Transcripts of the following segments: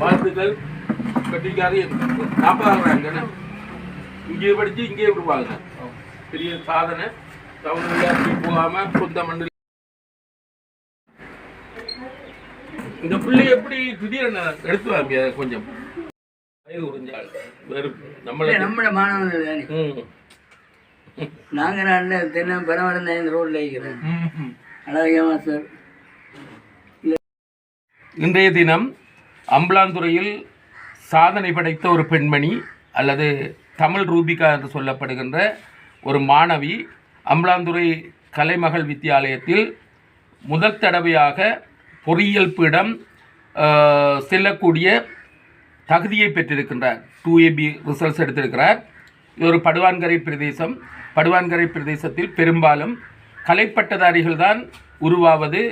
வாழ்த்துக்கள். கட்டிக்காரி நாற்பதாங்க இங்கே படிச்சு இங்கே விடுவாங்க. பெரிய சாதனை. தமிழ்நாட்டு போகாம சொந்த மண்ணில். இந்த பிள்ளை எப்படி திடீரென எடுத்து வாங்க கொஞ்சம். வயது உறிஞ்சாள் வெறும் நம்மள நம்மளோட மாணவர்கள். நாங்கள் நல்ல தென்னை பரவாயில்ல இந்த ரோட்டில் இருக்கிறோம். அழகமா சார்? இன்றைய தினம் அம்பலாந்துறையில் சாதனை படைத்த ஒரு பெண்மணி அல்லது தமிழ் ரூபிகா என்று சொல்லப்படுகின்ற ஒரு மாணவி அம்பலாந்துறை கலைமகள் வித்தியாலயத்தில் முதல் தடவையாக பொறியியல் பீடம் செல்லக்கூடிய தகுதியை பெற்றிருக்கின்றார். டூ ஏபி ரிசல்ட்ஸ் எடுத்திருக்கிறார். இது ஒரு படுவான்கரை பிரதேசம். படுவான்கரை பிரதேசத்தில் பெரும்பாலும் கலைப்பட்டதாரிகள் தான் உருவாவது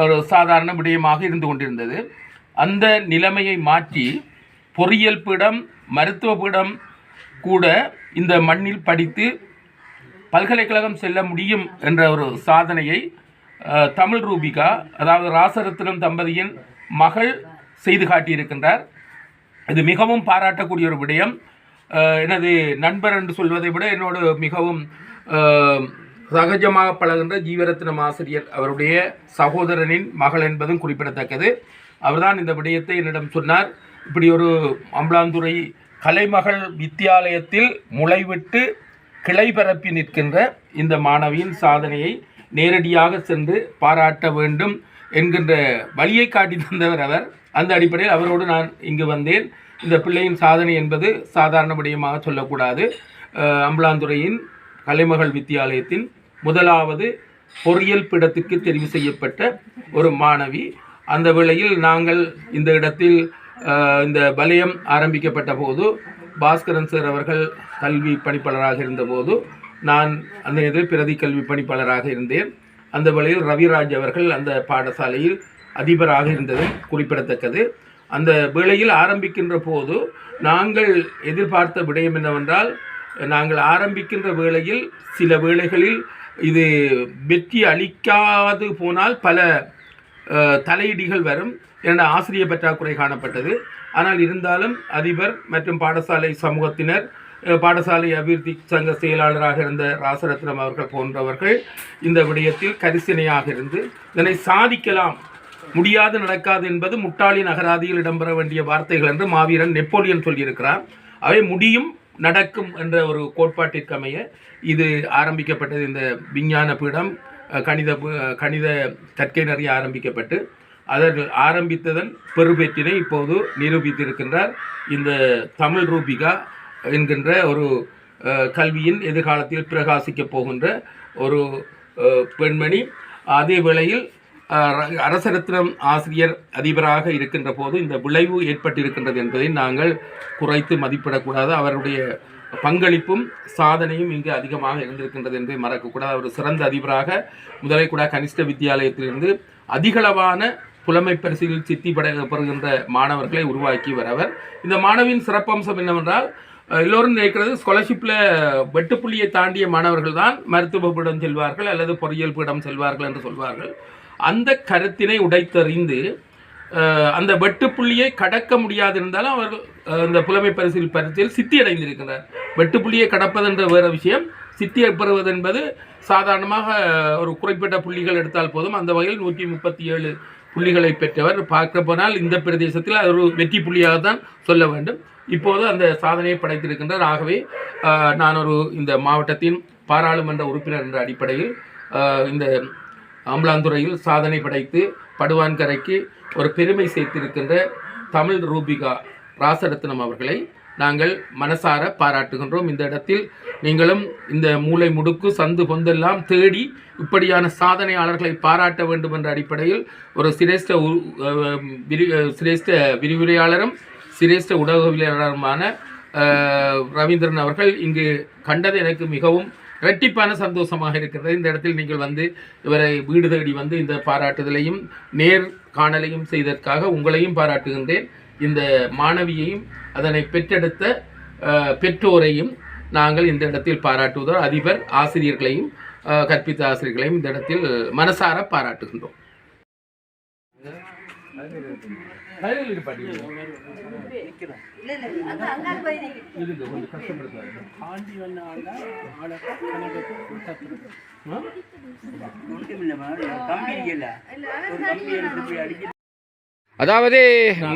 ஒரு சாதாரண விடயமாக இருந்து கொண்டிருந்தது. அந்த நிலைமையை மாற்றி பொறியியல் பீடம் மருத்துவ பீடம் கூட இந்த மண்ணில் படித்து பல்கலைக்கழகம் செல்ல முடியும் என்ற ஒரு சாதனையை தமிழ் ரூபிகா அதாவது ராசரத்னம் தம்பதியின் மகள் செய்து காட்டியிருக்கின்றார். இது மிகவும் பாராட்டக்கூடிய ஒரு விடயம். எனது நண்பர் என்று சொல்வதை விட என்னோடு மிகவும் சகஜமாக பழகின்ற ஜீவரத்னம் ஆசிரியர் அவருடைய சகோதரனின் மகள் என்பதும் குறிப்பிடத்தக்கது. அவர்தான் இந்த விடயத்தை என்னிடம் சொன்னார். இப்படி ஒரு அம்பலாந்துறை கலைமகள் வித்தியாலயத்தில் முளைவிட்டு கிளை பரப்பி நிற்கின்ற இந்த மாணவியின் சாதனையை நேரடியாக சென்று பாராட்ட வேண்டும் என்கின்ற வழியை காட்டி தந்தவர் அவர். அந்த அடிப்படையில் அவரோடு நான் இங்கு வந்தேன். இந்த பிள்ளையின் சாதனை என்பது சாதாரண விடயமாக சொல்லக்கூடாது. அம்பலாந்துறையின் கலைமகள் வித்தியாலயத்தின் முதலாவது பொறியியல் பிடத்துக்கு தெரிவு செய்யப்பட்ட ஒரு மாணவி. அந்த வேளையில் நாங்கள் இந்த இடத்தில் இந்த வலயம் ஆரம்பிக்கப்பட்ட போது பாஸ்கரன் சார் அவர்கள் கல்வி பணிப்பாளராக இருந்தபோது நான் அந்த இதில் பிரதி கல்வி பணிப்பாளராக இருந்தேன். அந்த வேளையில் ரவிராஜ் அவர்கள் அந்த பாடசாலையில் அதிபராக இருந்ததும் குறிப்பிடத்தக்கது. அந்த வேளையில் ஆரம்பிக்கின்ற போது நாங்கள் எதிர்பார்த்த விடயம் என்னவென்றால் நாங்கள் ஆரம்பிக்கின்ற வேளையில் சில வேளைகளில் இது வெற்றி அளிக்காது போனால் பல தலையீடுகள் வரும். என ஆசிரியர் பற்றாக்குறை காணப்பட்டது. ஆனால் இருந்தாலும் அதிபர் மற்றும் பாடசாலை சமூகத்தினர் பாடசாலை அபிவிருத்தி சங்க செயலாளராக இருந்த ராசரத்னம் அவர்கள் போன்றவர்கள் இந்த விடயத்தில் கரிசனையாக இருந்து இதனை சாதிக்கலாம். முடியாது நடக்காது என்பது முட்டாளின் அகராதியில் இடம்பெற வேண்டிய வார்த்தைகள் என்று மாவீரன் நெப்போலியன் சொல்லியிருக்கிறார். அவை முடியும் நடக்கும் என்ற ஒரு கோட்பாட்டிற்கமைய இது ஆரம்பிக்கப்பட்டது. இந்த விஞ்ஞான பீடம் கணித கணித கற்கை நிறைய ஆரம்பிக்கப்பட்டு அதன் ஆரம்பித்ததன் பெருபெற்றினை இப்போது நிரூபித்திருக்கின்றார். இந்த தமிழ் ரூபிகா என்கின்ற ஒரு கல்வியின் எதிர்காலத்தில் பிரகாசிக்கப் போகின்ற ஒரு பெண்மணி அதே வேளையில் அரசரத்தினம் ஆசிரியர் அதிபராக இருக்கின்ற போது இந்த விளைவு ஏற்பட்டிருக்கின்றது என்பதை நாங்கள் குறைத்து மதிப்பிடக்கூடாது. அவருடைய பங்களிப்பும் சாதனையும் இங்கு அதிகமாக இருந்திருக்கின்றது என்பதை மறக்கக்கூடாது. அவர் சிறந்த அதிபராக முதலைக்குடா கனிஷ்ட வித்தியாலயத்திலிருந்து அதிகளவான புலமை பரிசில் சித்தி பட பெறுகின்ற மாணவர்களை உருவாக்கி வரவர் இந்த மாணவியின் சிறப்பம்சம் என்னவென்றால் எல்லோரும் நினைக்கிறது ஸ்காலர்ஷிப்பில் வெட்டுப்புள்ளியை தாண்டிய மாணவர்கள் தான் மருத்துவ பீடம் செல்வார்கள் அல்லது பொறியியல் பீடம் செல்வார்கள் என்று சொல்வார்கள். அந்த கருத்தினை உடைத்தறிந்து அந்த வெட்டுப்புள்ளியை கடக்க முடியாது இருந்தாலும் அவர்கள் இந்த புலமை பரிசில் பரிசில் சித்தி அடைந்திருக்கிறார் வெட்டுப்புள்ளியை கடப்பதென்ற வேறு விஷயம். சித்தி பெறுவது என்பது சாதாரணமாக ஒரு குறிப்பிட்ட புள்ளிகள் எடுத்தால் போதும். அந்த வகையில் நூற்றி முப்பத்தி ஏழு புள்ளிகளை பெற்றவர். பார்க்க போனால் இந்த பிரதேசத்தில் அது ஒரு வெற்றி புள்ளியாக தான் சொல்ல வேண்டும். இப்போது அந்த சாதனையை படைத்திருக்கின்றார் ஆகவே நான் ஒரு இந்த மாவட்டத்தின் பாராளுமன்ற உறுப்பினர் என்ற அடிப்படையில் இந்த அம்பலாந்துறையில் சாதனை படைத்து படுவான்கரைக்கு ஒரு பெருமை சேர்த்திருக்கின்ற தமிழ் ரூபிகா ராசரத்னம் அவர்களை நாங்கள் மனசார பாராட்டுகின்றோம். இந்த இடத்தில் நீங்களும் இந்த மூளை முடுக்கு சந்து பொந்தெல்லாம் தேடி இப்படியான சாதனையாளர்களை பாராட்ட வேண்டும் என்ற அடிப்படையில் ஒரு சிரேஷ்ட விரி சிரேஷ்ட விரிவுரையாளரும் சிரேஷ்ட உடகவியலாளருமான ரவீந்திரன் அவர்கள் இங்கு கண்டது எனக்கு மிகவும் இரட்டிப்பான சந்தோஷமாக இருக்கிறது. இந்த இடத்தில் நீங்கள் வந்து இவரை வீடு தேடி வந்து இந்த பாராட்டுதலையும் நேர் காணலையும் செய்ததற்காக உங்களையும் பாராட்டுகின்றேன். இந்த மாணவியையும் அதனை பெற்றெடுத்த பெற்றோரையும் நாங்கள் இந்த இடத்தில் பாராட்டுவதோ அதிபர் ஆசிரியர்களையும் கற்பித்த ஆசிரியர்களையும் இந்த இடத்தில் மனசார பாராட்டுகின்றோம். கையில் இருப்பாட்டி இதுக்கு கொஞ்சம் கஷ்டப்படுத்தாது ஆண்டி வந்த ஆள் தான் ஆளை கணக்கு கத்துறது ஒன்றுமில்லைம்மா கம்பி இருக்குல்ல ஒரு கம்பி எடுத்து போய் அடிக்க அதாவது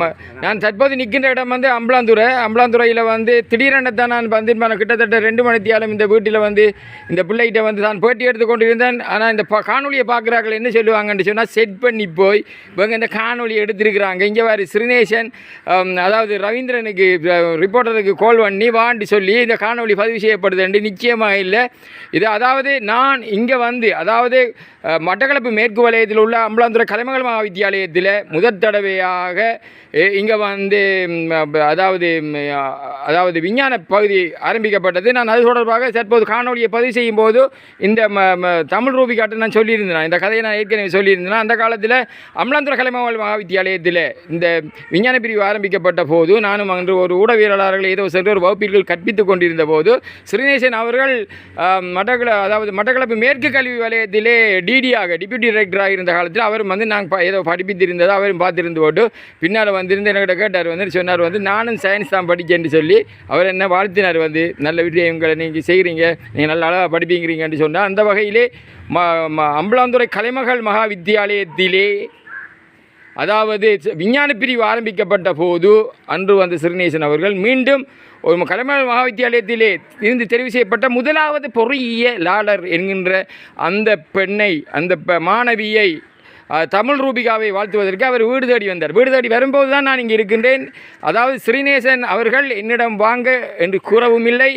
ம- நான் தற்போது நிற்கின்ற இடம் வந்து அம்பலாந்துறை. அம்பலாந்துறையில் வந்து திடீரென தான் நான் வந்து கிட்டத்தட்ட ரெண்டு மணித்தியாலும் இந்த வீட்டில் வந்து இந்த பிள்ளைகிட்ட வந்து நான் பேட்டி எடுத்து கொண்டிருந்தேன். ஆனால் இந்த காணொலியை பார்க்குறார்கள் என்ன சொல்லுவாங்கன்னு சொன்னால் செட் பண்ணி போய் இவங்க இந்த காணொலி எடுத்திருக்கிறாங்க. இங்கே வேறு சிறுநேசன் அதாவது ரவீந்திரனுக்கு ரிப்போர்ட்டருக்கு கால் பண்ணி வாண்டி சொல்லி இந்த காணொலி பதிவு செய்யப்படுது நிச்சயமாக இல்லை. இது அதாவது நான் இங்கே வந்து அதாவது மட்டக்களப்பு மேற்கு வலயத்தில் உள்ள அம்பலாந்துறை கலைமகள் மகாவித்தியாலயத்தில் முதற் தடவையாக இங்கே வந்து அதாவது அதாவது விஞ்ஞான பகுதி ஆரம்பிக்கப்பட்டது. நான் அது தொடர்பாக தற்போது காணொலியை பதிவு செய்யும் போது இந்த தமிழ் ரூபி தமிழ் ரூபிக்காட்ட நான் சொல்லியிருந்தேன் இந்த கதையை நான் ஏற்கனவே சொல்லியிருந்தேன் அந்த காலத்தில் அம்லாந்துர கலைமகள் மகாவித்தியாலயத்தில் இந்த விஞ்ஞான பிரிவு ஆரம்பிக்கப்பட்ட போது நானும் அன்று ஒரு ஊடகவியலாளர்கள் ஏதோ சென்று ஒரு வகுப்பிற்குள் கற்பித்துக் கொண்டிருந்த போது ஸ்ரீநேசன் அவர்கள் ஆம், மட்டக்கள அதாவது மட்டக்களப்பு மேற்கு கல்வி வலயத்திலே டிடியாக டிப்யூட்டி டைரக்டராக இருந்த காலத்தில் அவரும் வந்து நாங்கள் ஏதோ படிப்பித்திருந்ததை அவரும் வந்து போட்டு பின்னால் வந்திருந்து என்கிட்ட கேட்டார் வந்து சொன்னார் வந்து நானும் சயின்ஸ் தான் படித்தேன்னு சொல்லி அவர் என்ன வாழ்த்தினார் வந்து நல்ல விஷயங்களை நீங்கள் செய்கிறீங்க நீங்கள் நல்லா அழகாக படிப்பீங்கிறீங்கன்னு சொன்னால் அந்த வகையிலே ம ம- அம்பலாந்துறை கலைமகள் மகா வித்தியாலயத்திலே அதாவது விஞ்ஞான பிரிவு ஆரம்பிக்கப்பட்ட போது அன்று வந்த சிறுநேசன் அவர்கள் மீண்டும் ஒரு கலைமகள் மகாவித்தியாலயத்திலே இருந்து தெரிவு செய்யப்பட்ட முதலாவது பொறியியலாளர் என்கின்ற அந்த பெண்ணை அந்த மாணவியை தமிழ் ரூபிகாவை வாழ்த்துவதற்கு அவர் வீடு தேடி வந்தார். வீடு தேடி வரும்போது தான் நான் இங்கே இருக்கின்றேன். அதாவது ஸ்ரீநேசன் அவர்கள் என்னிடம் வாங்க என்று கூறவும் இல்லை.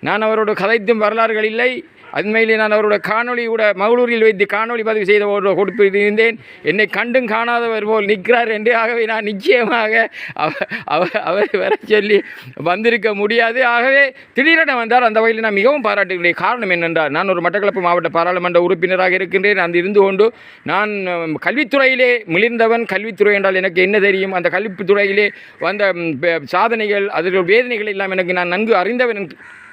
நான் அவரோட கதைத்தும் வரலாறுகள் இல்லை. அண்மையிலே நான் அவரோட காணொளி கூட மகளூரில் வைத்து காணொளி பதிவு செய்த ஒரு கொடுப்பிருந்தேன் என்னை கண்டும் காணாதவர் போல் நிற்கிறார் என்று. ஆகவே நான் நிச்சயமாக அவ- அவர் அவர் வர சொல்லி வந்திருக்க முடியாது. ஆகவே திடீரென வந்தார். அந்த வகையில் நான் மிகவும் பாராட்டுகிறேன் காரணம் என்னென்றால் நான் ஒரு மட்டக்களப்பு மாவட்ட பாராளுமன்ற உறுப்பினராக இருக்கின்றேன். அந்த இருந்து கொண்டு நான் கல்வித்துறையிலே மிளிர்ந்தவன். கல்வித்துறை என்றால் எனக்கு என்ன தெரியும்? அந்த கல்வித்துறையிலே வந்த சாதனைகள் அதில் வேதனைகள் எல்லாம் எனக்கு நான் நன்கு அறிந்தவன்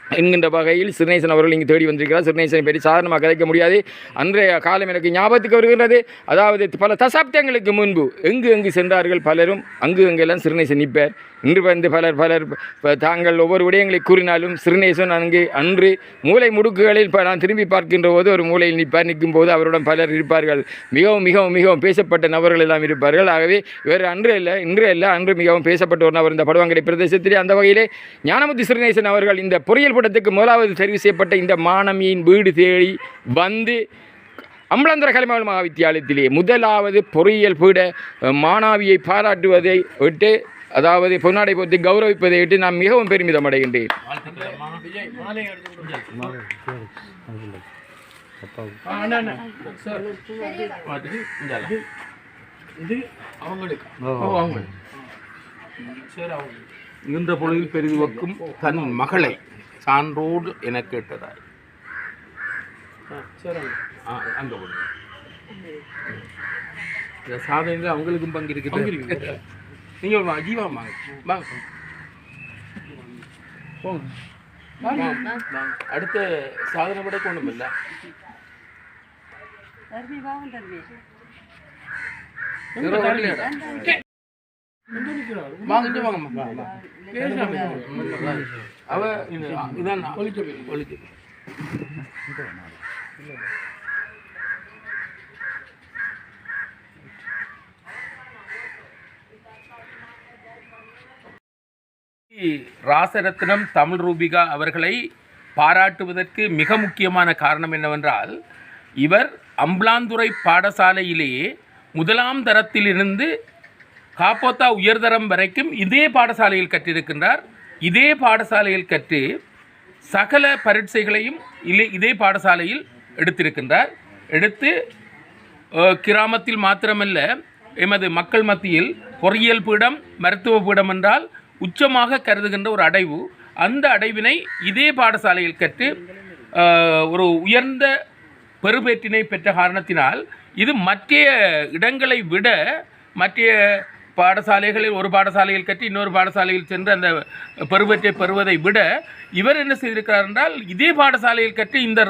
என்கின்ற வகையில் சிறுநேசன் அவர்கள் இங்கு தேடி வந்திருக்கிறார். சிறுநேசனை பற்றி சாதாரணமாக கதைக்க முடியாது. அன்றைய காலம் எனக்கு ஞாபகத்துக்கு வருகின்றது. அதாவது பல தசாப்தங்களுக்கு முன்பு எங்கு எங்கு சென்றார்கள் பலரும் அங்கு அங்கெல்லாம் சிறுநேசன் நிற்பார்? இன்று வந்து பலர் பலர் தாங்கள் ஒவ்வொரு விடயங்களை கூறினாலும் சிறுநேசன் அங்கு அன்று மூளை முடுக்குகளில் ப- நான் திரும்பி பார்க்கின்ற போது ஒரு மூலையில் நிற்பார் நிற்கும் போது அவருடன் பலர் இருப்பார்கள். மிகவும் மிகவும் மிகவும் பேசப்பட்ட நபர்கள் எல்லாம் இருப்பார்கள். ஆகவே வேறு அன்று இல்லை இன்று இல்லை அன்று மிகவும் பேசப்பட்ட ஒரு நபர் இந்த படுவாங்கடை பிரதேசத்திலே அந்த வகையிலே ஞானமுத்து சிறுநேசன் அவர்கள் இந்த பொறியியல் படத்துக்கு முதலாவது தெரிவு செய்யப்பட்ட இந்த மாணவியின் வீடு தேடி வந்து அம்பலந்தர கலைமகள் மகாவித்தியாலயத்திலே முதலாவது பொறியியல் பீட மாணவியை பாராட்டுவதை விட்டு அதாவது பொன்னாடை போட்டு கௌரவிப்பதை விட்டு நான் மிகவும் பெருமிதம் அடைகின்றேன். இந்த ஓ, அவங்க. பொழுதில் பெரிது தன் மகளை சான்றோடு என கேட்டதாய். ஆ அங்க இந்த சாதனையில் அவங்களுக்கும் பங்கு இருக்குது நீங்க வா, ஜீவா வாங்க வாங்க போங்க அடுத்த சாதனை விட ஒன்றும் இல்லை எங்க வாங்க இங்க வாங்கம்மா அவ இதான் ஒழிக்க ஒழிக்க ராசரத்னம் தமிழ் ரூபிகா அவர்களை பாராட்டுவதற்கு மிக முக்கியமான காரணம் என்னவென்றால் இவர் அம்பலாந்துறை பாடசாலையிலேயே முதலாம் தரத்திலிருந்து காப்போத்தா உயர்தரம் வரைக்கும் இதே பாடசாலையில் கற்றிருக்கின்றார். இதே பாடசாலையில் கற்று சகல பரீட்சைகளையும் இல்லை இதே பாடசாலையில் எடுத்திருக்கின்றார். எடுத்து கிராமத்தில் மாத்திரமல்ல எமது மக்கள் மத்தியில் பொறியியல் பீடம் மருத்துவ பீடம் என்றால் உச்சமாக கருதுகின்ற ஒரு அடைவு. அந்த அடைவினை இதே பாடசாலையில் கற்று ஒரு உயர்ந்த பெறுபேற்றினை பெற்ற காரணத்தினால் இது மற்ற இடங்களை விட மற்ற பாடசாலைகளில் ஒரு பாடசாலையில் கற்று இன்னொரு பாடசாலையில் சென்று அந்த பெறுபேற்றை பெறுவதை விட இவர் என்ன செய்திருக்கிறார் என்றால் இதே பாடசாலையில் கற்று இந்த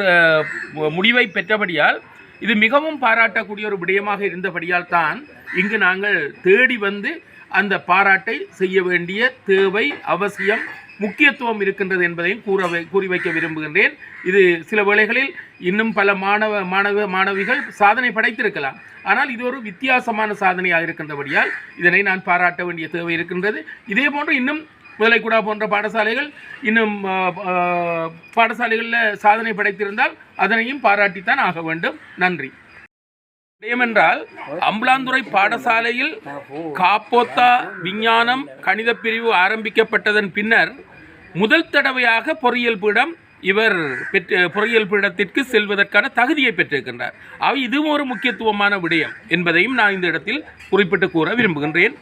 முடிவை பெற்றபடியால் இது மிகவும் பாராட்டக்கூடிய ஒரு விடயமாக இருந்தபடியால் தான் இங்கு நாங்கள் தேடி வந்து அந்த பாராட்டை செய்ய வேண்டிய தேவை அவசியம் முக்கியத்துவம் இருக்கின்றது என்பதையும் கூற கூறி வைக்க விரும்புகின்றேன். இது சில வேளைகளில் இன்னும் பல மாணவ மாணவ மாணவிகள் சாதனை படைத்திருக்கலாம். ஆனால் இது ஒரு வித்தியாசமான சாதனையாக இருக்கின்றபடியால் இதனை நான் பாராட்ட வேண்டிய தேவை இருக்கின்றது. இதே போன்று இன்னும் முதலைக்குடா போன்ற பாடசாலைகள் இன்னும் பாடசாலைகளில் சாதனை படைத்திருந்தால் அதனையும் பாராட்டித்தான் ஆக வேண்டும். நன்றி. விடயமென்றால் அம்பலாந்துறை பாடசாலையில் காப்போத்தா விஞ்ஞானம் கணித பிரிவு ஆரம்பிக்கப்பட்டதன் பின்னர் முதல் தடவையாக பொறியியல் பீடம் இவர் பெற்ற பொறியியல் பீடத்திற்கு செல்வதற்கான தகுதியை பெற்றிருக்கின்றார். அவை இதுவும் ஒரு முக்கியத்துவமான விடயம் என்பதையும் நான் இந்த இடத்தில் குறிப்பிட்டு கூற விரும்புகின்றேன்.